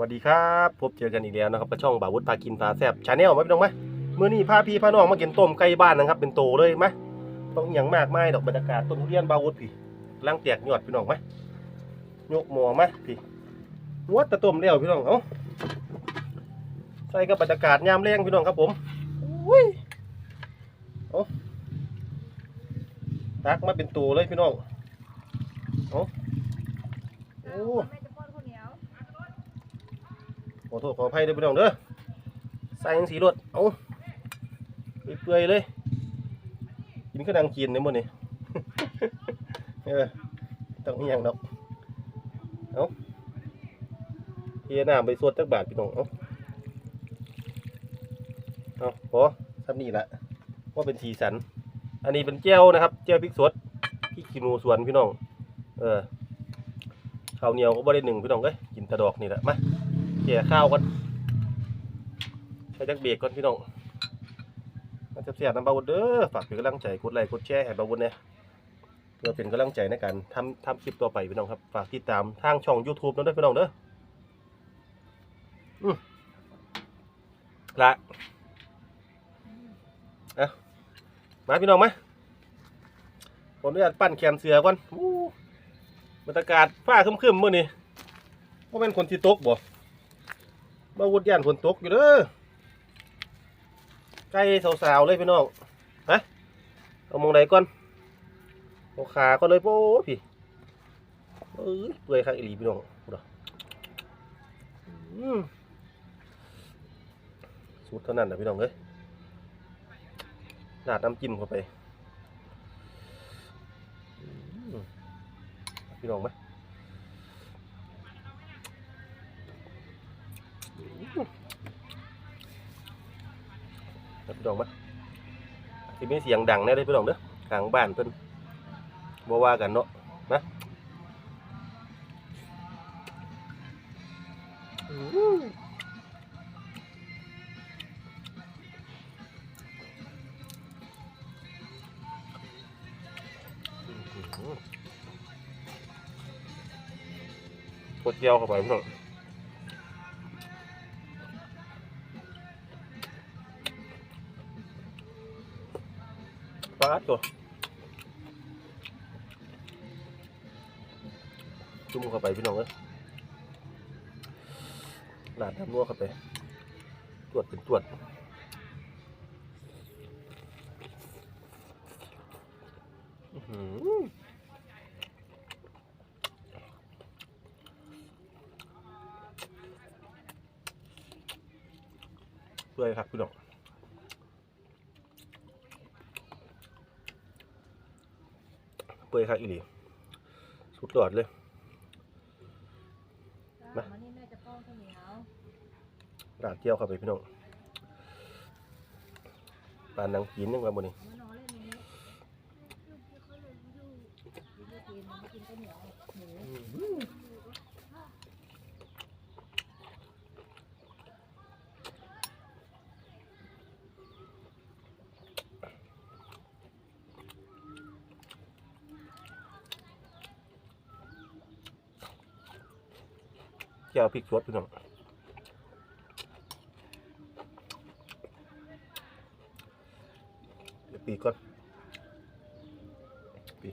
สวัสดีครับพบเจอกันอีกแล้วนะครับกับช่องบ่าวุฒิพากินพาแซบชาแนลมาพี่น้องไหมเมื่อนี้พาพี่พาน้องมากินต้มไก่บ้านนะครับ เป็นโตเลยไหมต้องอย่างมากไม่ดอกบรรยากาศต้นทุเรียนบ่าวุฒพี่ล่างแตกยอดพี่น้องไหมยกหมอไหมพี่งวดตะต้มแล้วพี่น้องเอ้าใส่กับบรรยากาศยามแรงพี่น้องครับผมอุ้ยเอาตักมาเป็นตัวเลยพี่น้องเอาโอ้ แม่จะป้อนข้าวเหนียว ขอโทษขออภัยด้วยพี่น้องเด้อใส่ยังสีรถเอาเปื่อยเลย กินก็ดังกินในมือนี้เออต้องมีอย่างดอกเอาเฮียน้ำไปสวดจักบาทพี่น้องเอาเอาพอทำนี่ละว่าเป็นสีสัน อันนี้เป็นแจ้วนะครับแจ้วพริกสดพริกขี้หนูสวนพี่น้อง เออข้าวเหนียวก็บ่ได้หนึ่งพี่น้องเอ้ยกินตะดอกนี่แหละมา กี่ยข้าวก่อนใช้จักเบรกก่อนพี่น้องมาเสียน้ำบาวุฒเด้อฝากเป็นกำลังใจกดไลค์กดแชร์ให้บาวุฒเนี่ยเพื่อเป็นกำลังใจในการทำทำคลิปต่อไปพี่น้องครับฝากติดตามทางช่อง YouTube นั่นด้วยพี่น้องเด้ออืมละเอามาพี่น้องไหมผมอนุญาตปั้นแขนเสือก่อนอู้บรรยากาศฟ้าครึมๆเมื้อนี้ว่าเป็นคนที่ตกบ่ มาวุดย่านฝนตกอยู่เด้อใกล้สาวๆเลยพี่น้องฮะเอามองไหนก่อนเอาขาก่อนเลยโป้พี่เอ้ยเปื่อยคักอีหลีพี่น้องดูดสูตรเท่านั้นนะพี่น้องเอ้ยราดน้ำจิ้มเข้าไปพี่น้องไหม พี่น้องมาที่มีเสียงดังแน่เลยพี่น้องเด้อข้างบ้านเพิ่นบ่ว่ากันเนาะนะอื้อหืออื้อหือกดเจียวเข้าไปพี่น้อง ปลาตัวจุ่มเข้าไปพี่น้องเอ้ยหลาดน้ำนัวเข้าไป ตรวจเป็นตรวจเปื่อยครับพี่น้อง เปื่อยคักอีหลีสุดยอดเลย มา มานี่แม่จะป้อนข้าวเหนียวรากเจียวเข้าไปพี่น้องปานนังกินยังไงบ่นี่มานอนเล่นตรงนี้ลูกเขาเลยดูลูกกินมันกินข้าวเหนียวหมู เจียวพริกสดพี่น้องเดี๋ยวปีก่อนปี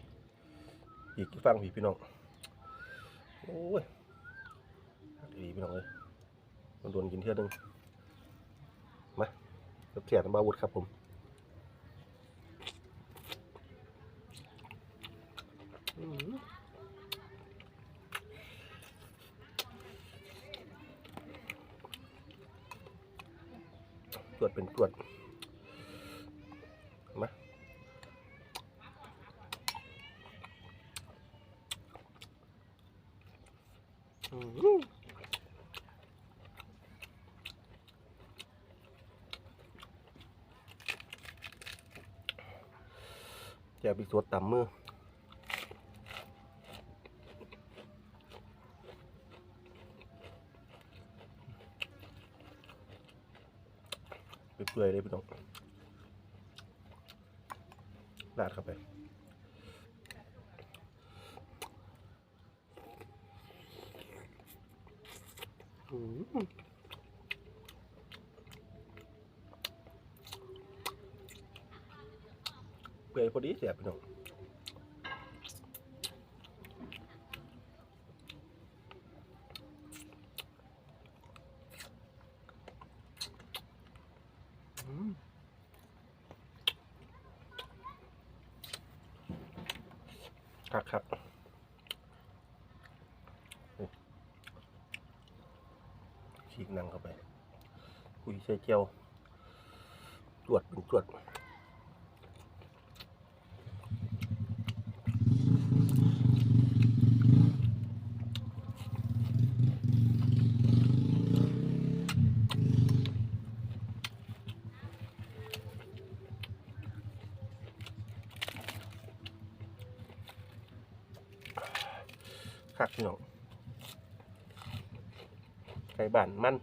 ปีกฟังพี่พี่น้องโอ้ยคักอีพี่น้องเลยมันโดนกินเท่านึงมาเสียน้ำบาวุธครับผมอืมตร วจเป็นตรวจมาอืมแจกบิ๊กสวดต่ำมือ เปื่อยๆเลยพี่น้องราดเข้าไปเปื่อยพอดีเสียพี่น้องอืม ครับครับฉีกนังเข้าไป คุยใส่เจียวตรวจเป็นตรวจ คักพี่น้องไก่บ้านมัน